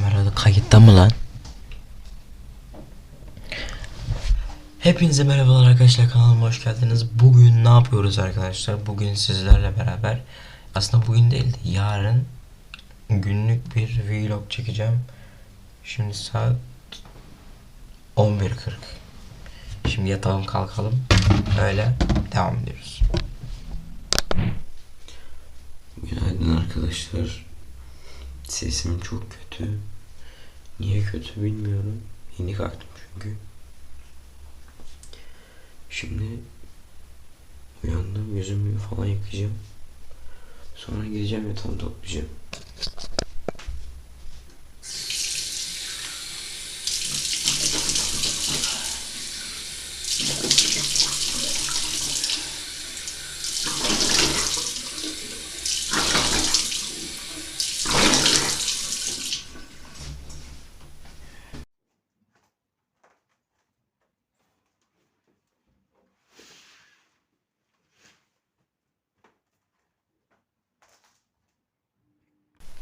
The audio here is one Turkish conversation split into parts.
Kamerada kayıtta mı lan? Hepinize merhabalar arkadaşlar kanalıma hoş geldiniz. Bugün ne yapıyoruz arkadaşlar? Bugün sizlerle beraber aslında bugün değil de yarın günlük bir vlog çekeceğim. Şimdi saat 11.40. Şimdi yatalım kalkalım. Öyle devam ediyoruz. Günaydın arkadaşlar. Sesim çok kötü. Niye kötü bilmiyorum. Yeni kalktım çünkü. Şimdi uyandım yüzümü falan yıkayacağım. Sonra gideceğim yatağımı toplayacağım.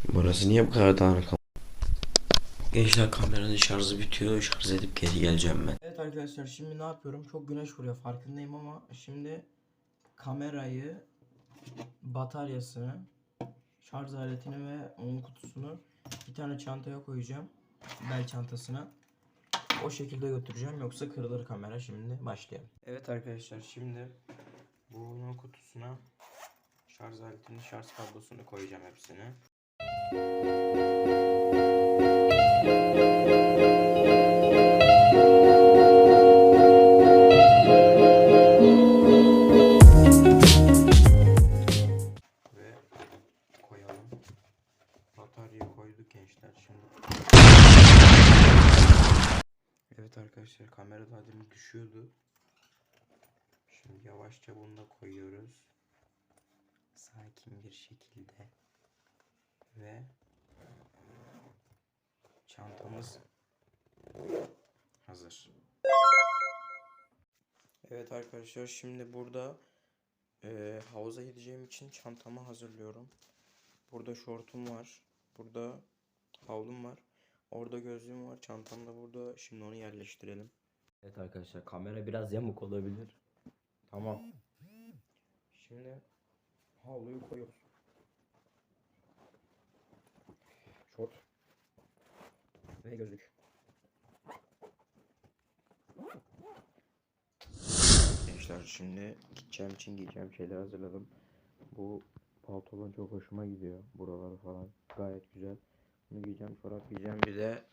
Burası niye bu kadar dağınık? Gençler kameranın şarjı bitiyor. Şarj edip geri geleceğim ben. Evet arkadaşlar şimdi ne yapıyorum? Çok güneş vuruyor farkındayım ama şimdi kamerayı, bataryasını, şarj aletini ve onun kutusunu bir tane çantaya koyacağım. Bel çantasına. O şekilde götüreceğim yoksa kırılır kamera. Şimdi başlayalım. Evet arkadaşlar şimdi bunun kutusuna şarj aletini, şarj kablosunu koyacağım hepsini. Evet arkadaşlar kamera demin düşüyordu. Şimdi yavaşça bunu da koyuyoruz. Sakin bir şekilde. Ve çantamız hazır. Evet arkadaşlar şimdi burada ee, havuza gideceğim için çantamı hazırlıyorum. Burada şortum var. Burada havlum var. Orada gözlüğüm var. Çantam da burada. Şimdi onu yerleştirelim. Evet arkadaşlar kamera biraz yamuk olabilir. Tamam. Şimdi havluyu koyuyoruz. Şort. Ve gözlük. Gençler şimdi gideceğim için giyeceğim şeyler hazırladım. Bu pantolon çok hoşuma gidiyor. Buraları falan gayet güzel. Bunu giyeceğim, çorap giyeceğim. Bir de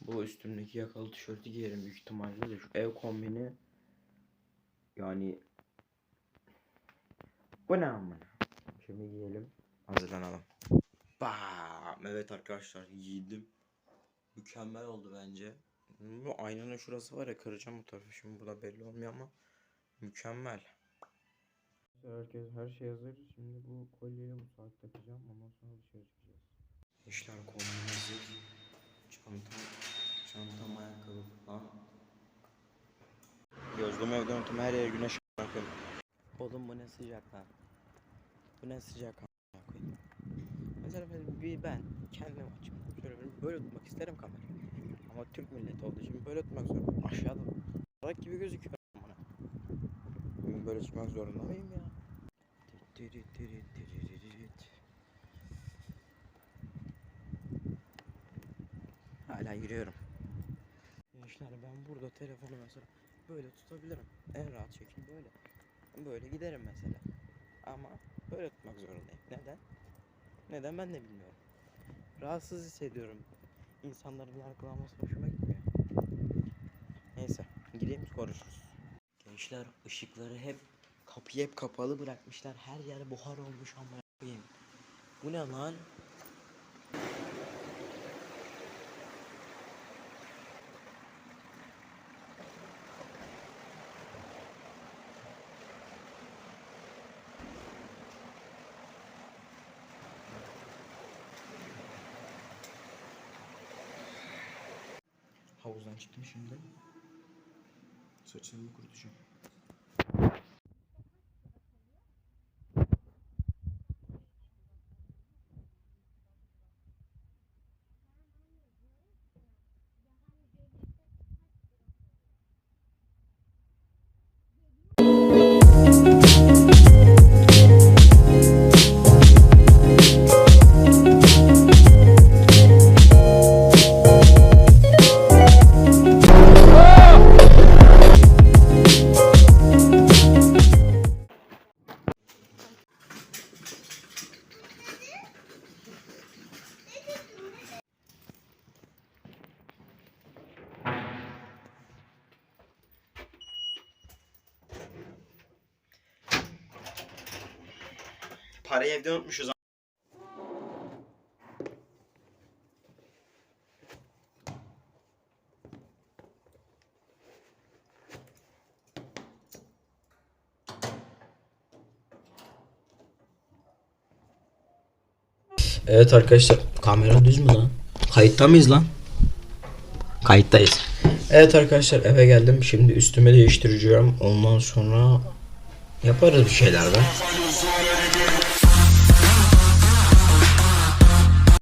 bu üstümdeki yakalı tişörtü giyerim büyük ihtimalle de şu ev kombini yani bu ne amına? Şimdi giyelim. Hazırlanalım. Bam! Evet arkadaşlar giydim. Mükemmel oldu bence. Bu aynanın şurası var ya kıracağım bu tarafı. Şimdi burada belli olmuyor ama Mükemmel. Herkes her şey hazır. Şimdi bu kolyeyi bu saat takacağım. Ondan sonra dışarı çıkacağız. İşler kombin hazır. Çanta, çantam, ayakkabı falan. Gözlüğümü evde unuttum. Her yer güneş bakın. Oğlum bu ne sıcak lan. Bu ne sıcak koyayım. Mesela bir ben kendim açıp şöyle bir böyle tutmak isterim kamerayı. Ama Türk milleti olduğu için böyle tutmak zorundayım. Aşağıda. Salak gibi gözüküyor bana. Ben böyle çıkmak zorunda mıyım ya? Hala yürüyorum. Gençler ben burada telefonu mesela böyle tutabilirim. En rahat şekilde böyle. Böyle giderim mesela. Ama böyle tutmak zorundayım. Neden? Neden ben de bilmiyorum. Rahatsız hissediyorum. İnsanların yargılaması hoşuma gitmiyor. Neyse gireyim konuşuruz. Gençler ışıkları hep kapıyı hep kapalı bırakmışlar. Her yer buhar olmuş ama koyayım. Bu ne lan? Havuzdan çıktım şimdi. Saçlarımı kurutacağım. Parayı evde unutmuşuz. Evet arkadaşlar kamera düz mü lan? Kayıtta mıyız lan? Kayıttayız. Evet arkadaşlar eve geldim. Şimdi üstüme değiştireceğim. Ondan sonra yaparız bir şeyler be.